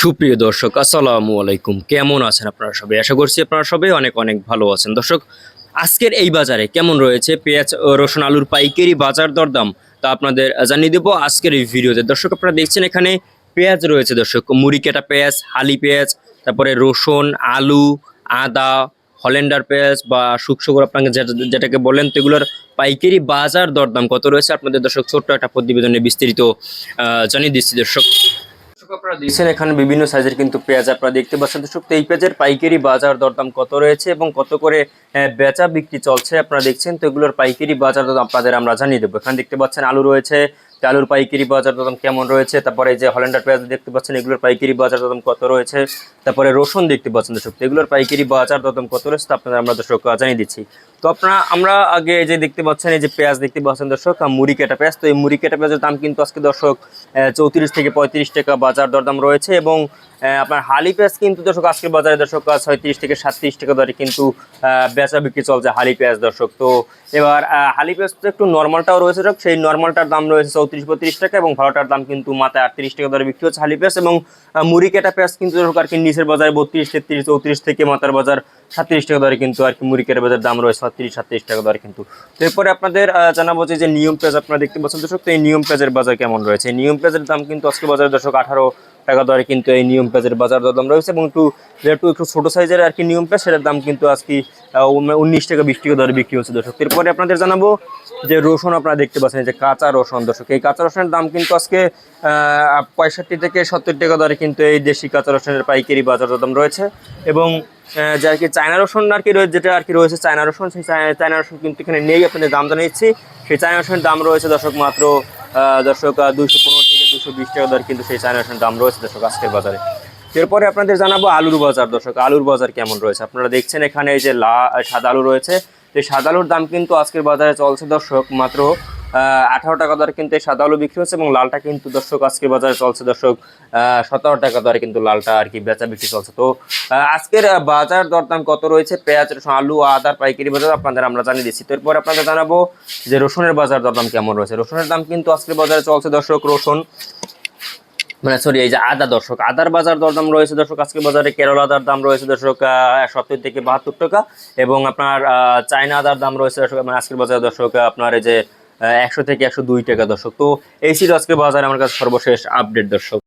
সুপ্রিয় দর্শক, আসসালামু আলাইকুম। কেমন আছেন আপনারা সবাই? আশা করছি আপনারা সবাই অনেক অনেক ভালো আছেন। দর্শক, আজকের এই বাজারে কেমন রয়েছে? পেঁয়াজ রসুন, আলুর পাইকারি বাজার দরদাম তা আপনাদের জানিয়ে দেবো আজকের এই ভিডিওতে। দর্শক, আপনারা দেখছেন এখানে পেঁয়াজ রয়েছে দর্শক, মুড়ি কাটা পেঁয়াজ, হালি পেঁয়াজ, তারপরে রসুন, আলু, আদা, হল্যান্ডার পেঁয়াজ বা শুকশুকর আপনাকে যেটা- যেটাকে বলেন তো এগুলোর পাইকারি বাজার দরদাম কত রয়েছে? আপনাদের দর্শক, ছোট্ট একটা প্রতিবেদনে বিস্তারিত জানিয়ে দিচ্ছি দর্শক। আপনারা এখানে বিভিন্ন সাইজের কিন্তু পেঁয়াজ আপনারা দেখতে পাচ্ছেন। তো এই পেঁয়াজের পাইকারি বাজার দরদাম কত রয়েছে এবং কত করে বেচা বিক্রি চলছে আপনারা দেখছেন? তো এগুলোর পাইকারি বাজার দরদাম আপনাদের আমরা জানিয়ে দেবো। এখানে দেখতে পাচ্ছেন আলু রয়েছে আলুর পাইকারি বাজার দরদাম কেমন রয়েছে? তারপরে যে হল্যান্ডার পেঁয়াজ দেখতে পাচ্ছেন, এগুলোর পাইকারি বাজার দরদাম কত রয়েছে? তারপরে রসুন দেখতে পাচ্ছেন দর্শক এগুলোর পাইকারি বাজার দরদাম কত রয়েছে তা আপনাদের আমরা দর্শক জানিয়ে দিচ্ছি। তো আপনারা, আমরা আগে যে দেখতে পাচ্ছেন, এই যে পেঁয়াজ দেখতে পাচ্ছেন দর্শক মুড়ি কেটা পেঁয়াজ, তো এই মুড়ি কেটা পেঁয়াজের দাম কিন্তু আজকে দর্শক চৌত্রিশ থেকে পঁয়ত্রিশ টাকা বাজার দরদাম রয়েছে এবং আপনার হালি পেঁয়াজ কিন্তু দর্শক, আজকের বাজারে দর্শক ছয়ত্রিশ থেকে সাতত্রিশ টাকা দরে কিন্তু বেচা বিক্রি চলছে হালি পেঁয়াজ দর্শক। তো এবার হালি পেঁয়াজ তো একটু নর্মালটাও রয়েছে দর্শক, সেই নর্মালটার দাম রয়েছে চৌত্রিশ বত্রিশ টাকা এবং ভালোটার দাম কিন্তু মাথায় আটত্রিশ টাকা দরে বিক্রি হচ্ছে হালি পেঁয়াজ এবং মুড়ি কেটা পেঁয়াজ কিন্তু দর্শক, আর কি নিচের বাজারে বত্রিশ, তেত্রিশ, চৌত্রিশ থেকে মাথার বাজার সাতত্রিশ টাকা দরে কিন্তু আর কি কেটা বাজার দাম রয়েছে ছত্রিশ, সাতত্রিশ টাকা দরে কিন্তু। এরপরে আপনাদের জানাব যে নিয়ম পেঁয়াজ আপনারা দেখতে পাচ্ছেন। দর্শক, তো এই নিয়ম পেঁয়াজের বাজার কেমন রয়েছে? এই নিয়ম পেঁয়াজের দাম কিন্তু আজকে বাজারে দর্শক আঠারো টাকা দরে কিন্তু এই নিয়ম পেঁয়াজের বাজার দাম রয়েছে এবং একটু, যেহেতু একটু ছোটো সাইজের আর কি নিয়ম পেঁয়াজ, সেটার দাম কিন্তু আজকে উনিশ টাকা, বিশ টাকা দরে বিক্রি হচ্ছে দর্শক। এরপরে আপনাদের জানাব যে, রসুন আপনারা দেখতে পাচ্ছেন যে কাঁচা রসুন দর্শক। এই কাঁচা রসুনের দাম কিন্তু আজকে পঁয়ষট্টি থেকে সত্তর টাকা দরে কিন্তু এই দেশি কাঁচা রসুনের পাইকারি বাজার দাম রয়েছে। এবং যে আর কি চায়না রসুন আর কি রয়েছে যেটা আর কি রয়েছে চায়না রসুন, সেই চায়- চায়না রসুন কিন্তু এখানে নেই, আপনাদের দাম জানিয়েছি সেই চায়না রসুনের দাম রয়েছে দর্শক মাত্র দর্শক দুইশো পনেরো থেকে দুশো বিশ টাকা দর কিন্তু সেই চায়না রসুনের দাম রয়েছে দর্শক আজকের বাজারে। এরপরে আপনাদের জানাব আলুর বাজার দর্শক, আলুর বাজার কেমন রয়েছে? আপনারা দেখছেন এখানে এই যে লা সাদা আলু রয়েছে। এই সাদা আলুর দাম কিন্তু আজকের বাজারে চলছে দর্শক মাত্র আঠারো টাকা দরে কিন্তু এই সাদা আলু বিক্রি হচ্ছে এবং লালটা কিন্তু দর্শক আজকের বাজারে চলছে দর্শক সতেরো টাকা দরে কিন্তু লালটা আর কি বেচা বিক্রি চলছে। তো আজকের বাজার দরদাম কত রয়েছে? পেঁয়াজ আলু, আদার, পাইকারি বাজার আপনাদের আমরা জানিয়ে দিচ্ছি। তো এরপর আপনাদের জানাব যে রসুনের বাজার দরদাম কেমন রয়েছে। রসুনের দাম কিন্তু আজকের বাজারে চলছে দর্শক রসুন মানে সরি এই যে আদা দর্শক, আদার বাজার দরদাম রয়েছে দর্শক আজকে বাজারে, কেরল আদার দাম রয়েছে দর্শক সত্তর থেকে বাহাত্তর টাকা এবং আপনার চায়না আদার দাম রয়েছে দর্শক মানে আজকের বাজারে দর্শক, আপনার এই যে একশো থেকে একশো দুই টাকা দর্শক। তো এই ছিল আজকে বাজারে, আমার কাছে সর্বশেষ আপডেট দর্শক।